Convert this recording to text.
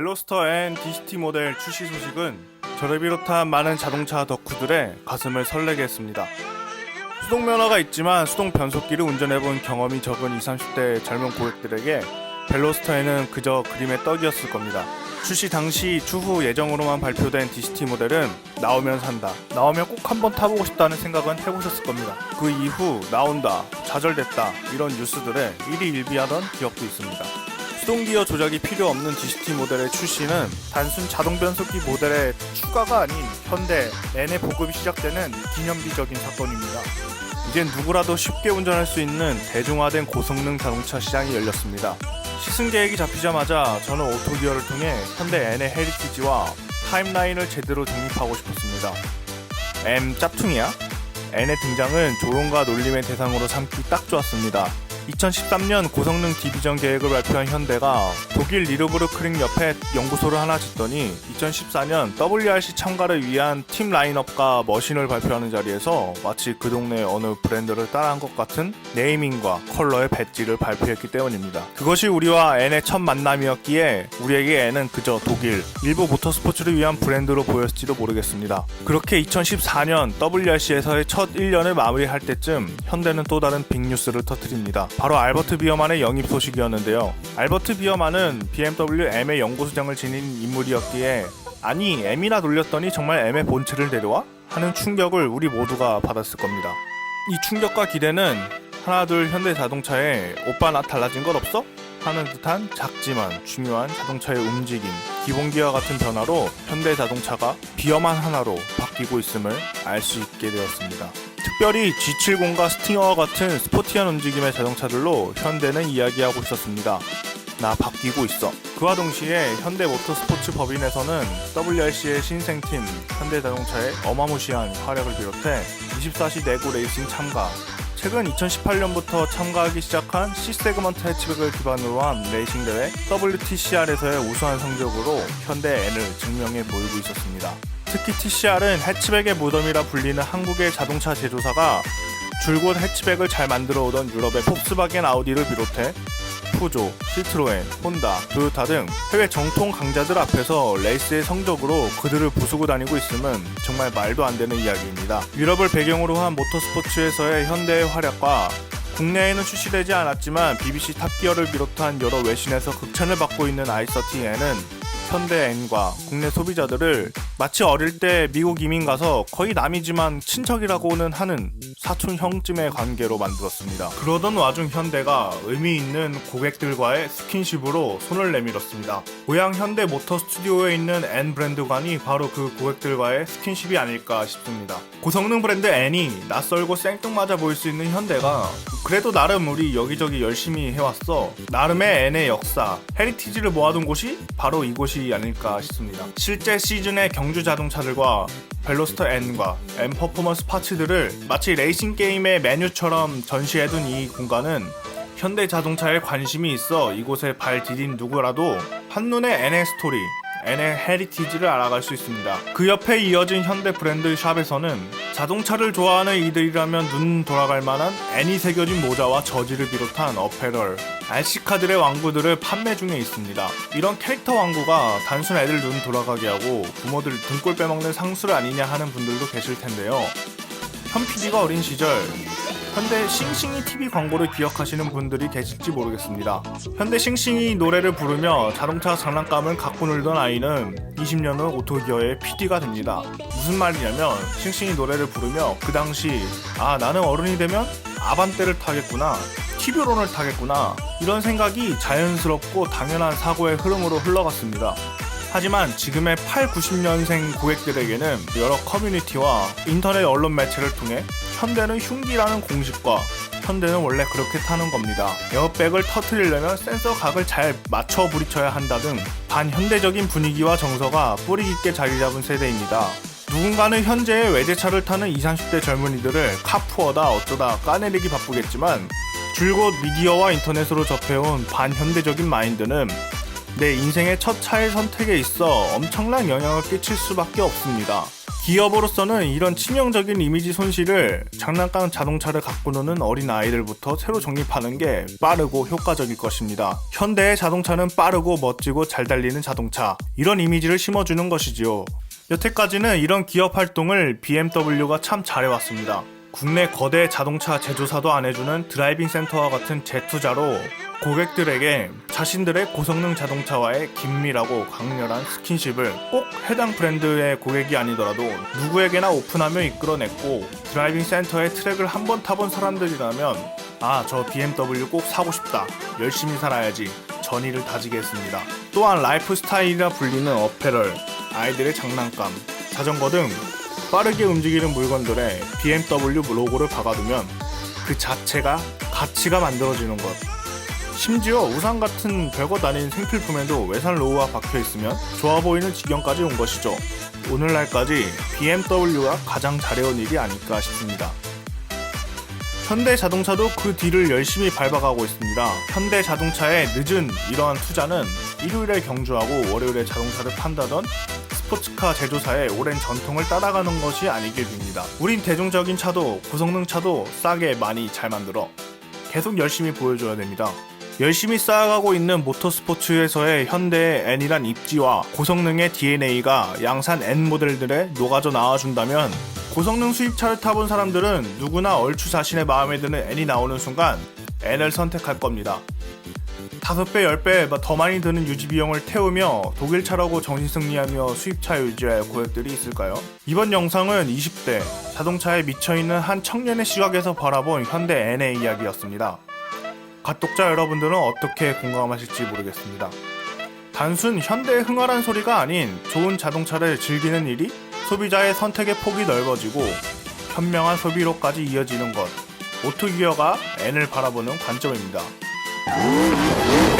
벨로스터 앤 DCT 모델 출시 소식은 저를 비롯한 많은 자동차 덕후들의 가슴을 설레게 했습니다. 수동 면허가 있지만 수동 변속기를 운전해본 경험이 적은 20, 30대 젊은 고객들에게 벨로스터에는 그저 그림의 떡이었을 겁니다. 출시 당시 추후 예정으로만 발표된 DCT 모델은 나오면 산다. 나오면 꼭 한번 타보고 싶다는 생각은 해보셨을 겁니다. 그 이후 나온다, 좌절됐다 이런 뉴스들에 일희일비하던 기억도 있습니다. 수동기어 조작이 필요 없는 DCT 모델의 출시는 단순 자동 변속기 모델의 추가가 아닌 현대 N의 보급이 시작되는 기념비적인 사건입니다. 이젠 누구라도 쉽게 운전할 수 있는 대중화된 고성능 자동차 시장이 열렸습니다. 시승 계획이 잡히자마자 저는 오토기어를 통해 현대 N의 헤리티지와 타임라인을 제대로 정립하고 싶었습니다. M 짭퉁이야? N의 등장은 조롱과 놀림의 대상으로 삼기 딱 좋았습니다. 2013년 고성능 디비전 계획을 발표한 현대가 독일 리르브르크링 옆에 연구소를 하나 짓더니 2014년 WRC 참가를 위한 팀 라인업과 머신을 발표하는 자리에서 마치 그 동네 어느 브랜드를 따라한 것 같은 네이밍과 컬러의 배지를 발표했기 때문입니다. 그것이 우리와 N의 첫 만남이었기에 우리에게 N은 그저 독일, 일부 모터스포츠를 위한 브랜드로 보였을지도 모르겠습니다. 그렇게 2014년 WRC에서의 첫 1년을 마무리할 때쯤 현대는 또 다른 빅뉴스를 터뜨립니다. 바로 알버트 비어만의 영입 소식이었는데요. 알버트 비어만은 BMW M의 연구소장을 지닌 인물이었기에 아니 M이나 돌렸더니 정말 M의 본체를 데려와? 하는 충격을 우리 모두가 받았을 겁니다. 이 충격과 기대는 하나 둘 현대 자동차에 오빠 나 달라진 것 없어? 하는 듯한 작지만 중요한 자동차의 움직임, 기본 기어 같은 변화로 현대 자동차가 비어만 하나로 바뀌고 있음을 알 수 있게 되었습니다. 특별히 G70과 스팅어와 같은 스포티한 움직임의 자동차들로 현대는 이야기하고 있었습니다. 나 바뀌고 있어. 그와 동시에 현대 모터스포츠 법인에서는 WRC의 신생팀 현대자동차의 어마무시한 활약을 비롯해 24시 내구 레이싱 참가, 최근 2018년부터 참가하기 시작한 C 세그먼트 해치백을 기반으로 한 레이싱 대회 WTCR에서의 우수한 성적으로 현대 N을 증명해 보이고 있었습니다. 특히 TCR은 해치백의 무덤이라 불리는 한국의 자동차 제조사가 줄곧 해치백을 잘 만들어 오던 유럽의 폭스바겐 아우디를 비롯해 푸조, 시트로엔, 혼다, 토요타 등 해외 정통 강자들 앞에서 레이스의 성적으로 그들을 부수고 다니고 있음은 정말 말도 안 되는 이야기입니다. 유럽을 배경으로 한 모터스포츠에서의 현대의 활약과 국내에는 출시되지 않았지만 BBC 탑기어를 비롯한 여러 외신에서 극찬을 받고 있는 i30N은 현대 N과 국내 소비자들을 마치 어릴 때 미국 이민 가서 거의 남이지만 친척이라고는 하는 사촌 형쯤의 관계로 만들었습니다. 그러던 와중 현대가 의미 있는 고객들과의 스킨십으로 손을 내밀었습니다. 고향 현대 모터 스튜디오에 있는 N 브랜드관이 바로 그 고객들과의 스킨십이 아닐까 싶습니다. 고성능 브랜드 N이 낯설고 생뚱맞아 보일 수 있는 현대가 그래도 나름 우리 여기저기 열심히 해왔어. 나름의 N의 역사, 헤리티지를 모아둔 곳이 바로 이곳이 아닐까 싶습니다. 실제 시즌의 경주 자동차들과 벨로스터 N과 M 퍼포먼스 파츠들을 마치 레이싱 게임의 메뉴처럼 전시해둔 이 공간은 현대 자동차에 관심이 있어 이곳에 발 디딘 누구라도 한눈에 N의 스토리, N의 헤리티지를 알아갈 수 있습니다. 그 옆에 이어진 현대 브랜드 샵에서는 자동차를 좋아하는 이들이라면 눈 돌아갈 만한 N이 새겨진 모자와 저지를 비롯한 어페럴, RC카들의 왕구들을 판매 중에 있습니다. 이런 캐릭터 왕구가 단순 애들 눈 돌아가게 하고 부모들 등골 빼먹는 상술 아니냐 하는 분들도 계실 텐데요. 현 PD가 어린 시절 현대 싱싱이 TV 광고를 기억하시는 분들이 계실지 모르겠습니다. 현대 싱싱이 노래를 부르며 자동차 장난감을 갖고 놀던 아이는 20년 후 오토기어의 PD가 됩니다. 무슨 말이냐면 싱싱이 노래를 부르며 그 당시 아 나는 어른이 되면 아반떼를 타겠구나 TV론을 타겠구나 이런 생각이 자연스럽고 당연한 사고의 흐름으로 흘러갔습니다. 하지만 지금의 8, 90년생 고객들에게는 여러 커뮤니티와 인터넷 언론 매체를 통해 현대는 흉기라는 공식과 현대는 원래 그렇게 타는 겁니다. 에어백을 터트리려면 센서 각을 잘 맞춰 부딪혀야 한다 등 반현대적인 분위기와 정서가 뿌리 깊게 자리 잡은 세대입니다. 누군가는 현재의 외제차를 타는 20, 30대 젊은이들을 카푸어다 어쩌다 까내리기 바쁘겠지만 줄곧 미디어와 인터넷으로 접해온 반현대적인 마인드는 내 인생의 첫 차의 선택에 있어 엄청난 영향을 끼칠 수밖에 없습니다. 기업으로서는 이런 치명적인 이미지 손실을 장난감 자동차를 갖고 노는 어린 아이들부터 새로 정립하는 게 빠르고 효과적일 것입니다. 현대의 자동차는 빠르고 멋지고 잘 달리는 자동차. 이런 이미지를 심어주는 것이지요. 여태까지는 이런 기업 활동을 BMW가 참 잘해왔습니다. 국내 거대 자동차 제조사도 안 해주는 드라이빙 센터와 같은 재투자로 고객들에게 자신들의 고성능 자동차와의 긴밀하고 강렬한 스킨십을 꼭 해당 브랜드의 고객이 아니더라도 누구에게나 오픈하며 이끌어냈고 드라이빙 센터의 트랙을 한 번 타본 사람들이라면 아 저 BMW 꼭 사고 싶다 열심히 살아야지 전의를 다지게 했습니다. 또한 라이프 스타일이라 불리는 어페럴, 아이들의 장난감, 자전거 등 빠르게 움직이는 물건들에 BMW 로고를 박아두면 그 자체가 가치가 만들어지는 것. 심지어 우산 같은 별것 아닌 생필품에도 외산 로고가 박혀 있으면 좋아 보이는 지경까지 온 것이죠. 오늘날까지 BMW가 가장 잘해온 일이 아닐까 싶습니다. 현대 자동차도 그 뒤를 열심히 밟아가고 있습니다. 현대 자동차의 늦은 이러한 투자는 일요일에 경주하고 월요일에 자동차를 판다던 스포츠카 제조사의 오랜 전통을 따라가는 것이 아니길 빕니다. 우린 대중적인 차도 고성능 차도 싸게 많이 잘 만들어 계속 열심히 보여줘야 됩니다. 열심히 쌓아가고 있는 모터스포츠에서의 현대의 N이란 입지와 고성능의 DNA가 양산 N 모델들에 녹아져 나와준다면 고성능 수입차를 타본 사람들은 누구나 얼추 자신의 마음에 드는 N이 나오는 순간 N을 선택할 겁니다. 5배, 10배 더 많이 드는 유지 비용을 태우며 독일차라고 정신승리하며 수입차 유지할 고객들이 있을까요? 이번 영상은 20대 자동차에 미쳐있는 한 청년의 시각에서 바라본 현대 N의 이야기였습니다. 갓독자 여러분들은 어떻게 공감하실지 모르겠습니다. 단순 현대의 흥얼한 소리가 아닌 좋은 자동차를 즐기는 일이 소비자의 선택의 폭이 넓어지고 현명한 소비로까지 이어지는 것. 오토기어가 N을 바라보는 관점입니다. Música